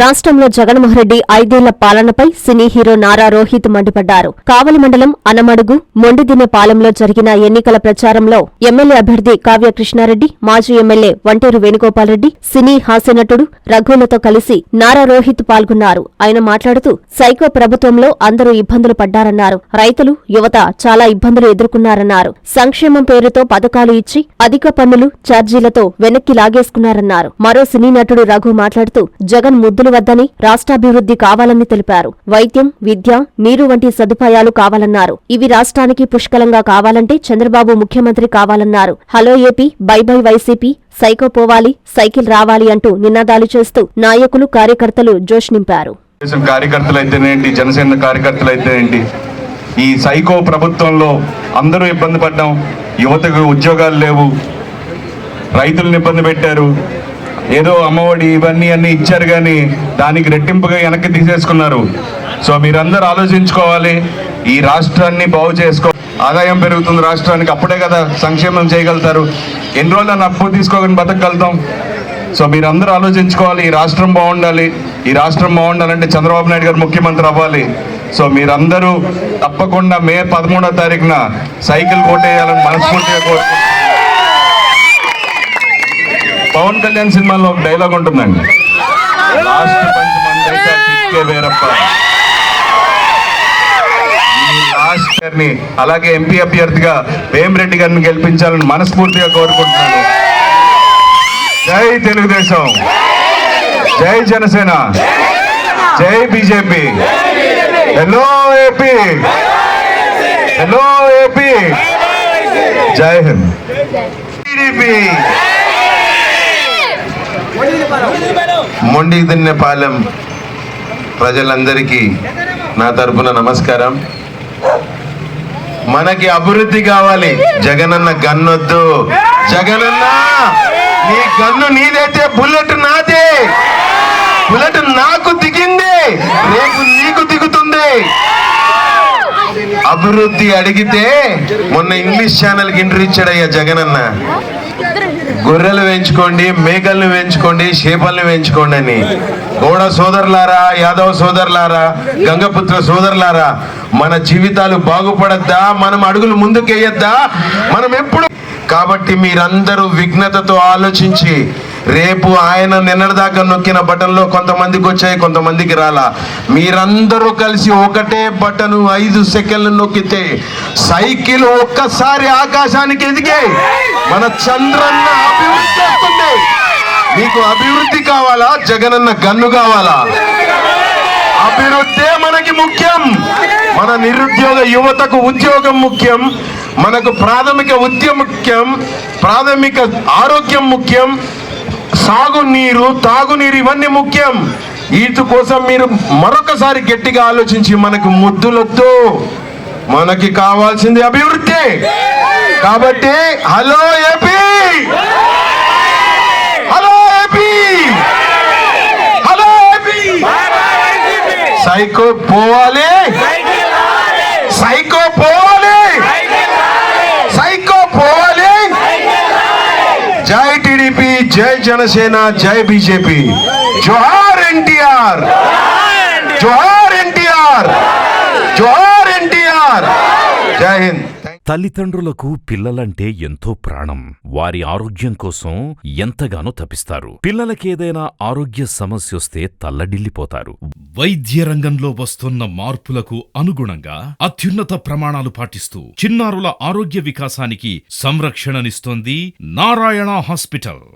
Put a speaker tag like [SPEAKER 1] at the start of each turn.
[SPEAKER 1] రాష్ట్రంలో జగన్మోహన్రెడ్డి ఐదేళ్ళ పాలనపై సినీ హీరో నారా రోహిత్ మండిపడ్డారు. కావలి మండలం అనమడుగు మొండిదినేపాలెంలో జరిగిన ఎన్నికల ప్రచారంలో ఎమ్మెల్యే అభ్యర్థి కావ్య కృష్ణారెడ్డి మాజీ ఎమ్మెల్యే వంటేరు వేణుగోపాల్రెడ్డి సినీ హాస్యనటుడు రఘులతో కలిసి నారా రోహిత్ పాల్గొన్నారు. ఆయన మాట్లాడుతూ సైకో ప్రభుత్వంలో అందరూ ఇబ్బందులు పడ్డారన్నారు. రైతులు యువత చాలా ఇబ్బందులు ఎదుర్కొన్నారన్నారు. సంక్షేమం పేరుతో పథకాలు ఇచ్చి అధిక పన్నులు ఛార్జీలతో వెనక్కి లాగేసుకున్నారన్నారు. మరో సినీ నటుడు రఘు మాట్లాడుతూ జగన్ ముద్దులు వద్దని రాష్ట్రాభివృద్ధి కావాలని తెలిపారు. వైద్యం విద్య నీరు వంటి సదుపాయాలు కావాలన్నారు. ఇవి రాష్ట్రానికి పుష్కలంగా కావాలంటే చంద్రబాబు ముఖ్యమంత్రి కావాలన్నారు. Hello AP bye bye YCP psycho పోవాలి సైకిల్ రావాలి అంటూ నినాదాలు చేస్తూ నాయకులు కార్యకర్తలు జోష్ నింపారు.
[SPEAKER 2] తెలుగుదేశం జనసేన కార్యకర్తలు అయితేనేంటి ఈ సైకో ప్రభుత్వంలో అందరూ ఇబ్బంది పడ్డాం. యువతకు ఉద్యోగాలు లేవు. రైతులను ఇబ్బంది పెట్టారు. ఏదో అమ్మఒడి ఇవన్నీ అన్నీ ఇచ్చారు కానీ దానికి రెట్టింపుగా వెనక్కి తీసేసుకున్నారు. సో మీరందరూ ఆలోచించుకోవాలి. ఈ రాష్ట్రాన్ని బాగు చేసుకో ఆదాయం పెరుగుతుంది రాష్ట్రానికి అప్పుడే కదా సంక్షేమం చేయగలుగుతారు. ఎన్ని రోజులు నన్ను అప్పు తీసుకోకుండా బతకగలుగుతాం. సో మీరందరూ ఆలోచించుకోవాలి ఈ రాష్ట్రం బాగుండాలి. ఈ రాష్ట్రం బాగుండాలంటే చంద్రబాబు నాయుడు గారు ముఖ్యమంత్రి అవ్వాలి. సో మీరందరూ తప్పకుండా మే పదమూడో తారీఖున సైకిల్ కొట్టేయాలని మనస్ఫూర్తిగా కోరుకుంటున్నాను పవన్ కళ్యాణ్ సినిమాలో ఒక డైలాగ్ ఉంటుందండి. లాస్ట్ వేరప్ప. లాస్ట్ గారిని అలాగే ఎంపీ అభ్యర్థిగా వేమిరెడ్డి గారిని గెలిపించాలని మనస్ఫూర్తిగా కోరుకుంటున్నాను. జై తెలుగుదేశం. జై జనసేన. జై BJP. Hello AP hello AP జై హింద్ టీడీపీ
[SPEAKER 3] మొండిదిన్నెపాలెం ప్రజలందరికీ నా తరపున నమస్కారం. మనకి అభివృద్ధి కావాలి. జగనన్న గన్నొద్దు. జగనన్న నీ గన్ను నీదైతే బుల్లెట్ నాదే. బుల్లెట్ నాకు దిగింది. రేపు నీకు దిగుతుంది. అభివృద్ధి అడిగితే మొన్న ఇంగ్లీష్ ఛానల్కి ఇంటర్ ఇచ్చాడయ్యా జగనన్న. గొర్రెలు పెంచుకోండి మేకలను పెంచుకోండి చేపలను పెంచుకోండి అని. గౌడ సోదరులారా యాదవ సోదరులారా గంగపుత్ర సోదరులారా మన జీవితాలు బాగుపడద్దా? మనం అడుగులు ముందుకేయద్దా? మనం ఎప్పుడు కాబట్టి మీరందరూ విఘ్నతతో ఆలోచించి రేపు ఆయన నిన్నటిదాకా నొక్కిన బటన్లో కొంతమందికి వచ్చాయి కొంతమందికి రాలా. మీరందరూ కలిసి ఒకటే బటన్ ఐదు సెకండ్లు నొక్కితే సైకిల్ ఒక్కసారి ఆకాశానికి ఎదిగే మన చంద్రన్న అభివృద్ధి మీకు అభివృద్ధి కావాలా? జగనన్న గన్ను కావాలా? అభివృద్ధే మనకి ముఖ్యం. మన నిరుద్యోగ యువతకు ఉద్యోగం ముఖ్యం. మనకు ప్రాథమిక విద్య ముఖ్యం. ప్రాథమిక ఆరోగ్యం ముఖ్యం. సాగునీరు తాగునీరు ఇవన్నీ ముఖ్యం. వీటి కోసం మీరు మరొకసారి గట్టిగా ఆలోచించి మనకు ముద్దులొద్దు. మనకి కావాల్సింది అభివృద్ధి. కాబట్టి hello AP! Hello AP! Hello AP! Psycho పోవాలి. సైకో పోవాలి సైకో పోవాలి జై టిడిపి జై జనసేన జై బీజేపీ. జోహార్ ఎన్టీఆర్. జోహార్ ఎన్టీఆర్. జోహార్ ఎన్టీఆర్. జై హింద్.
[SPEAKER 4] తల్లిదండ్రులకు పిల్లలంటే ఎంతో ప్రాణం. వారి ఆరోగ్యం కోసం ఎంతగానో తపిస్తారు. పిల్లలకేదైనా ఆరోగ్య సమస్యొస్తే తల్లడిల్లిపోతారు. వైద్య రంగంలో వస్తున్న మార్పులకు అనుగుణంగా అత్యున్నత ప్రమాణాలు పాటిస్తూ చిన్నారుల ఆరోగ్య వికాసానికి సంరక్షణనిస్తోంది నారాయణ హాస్పిటల్.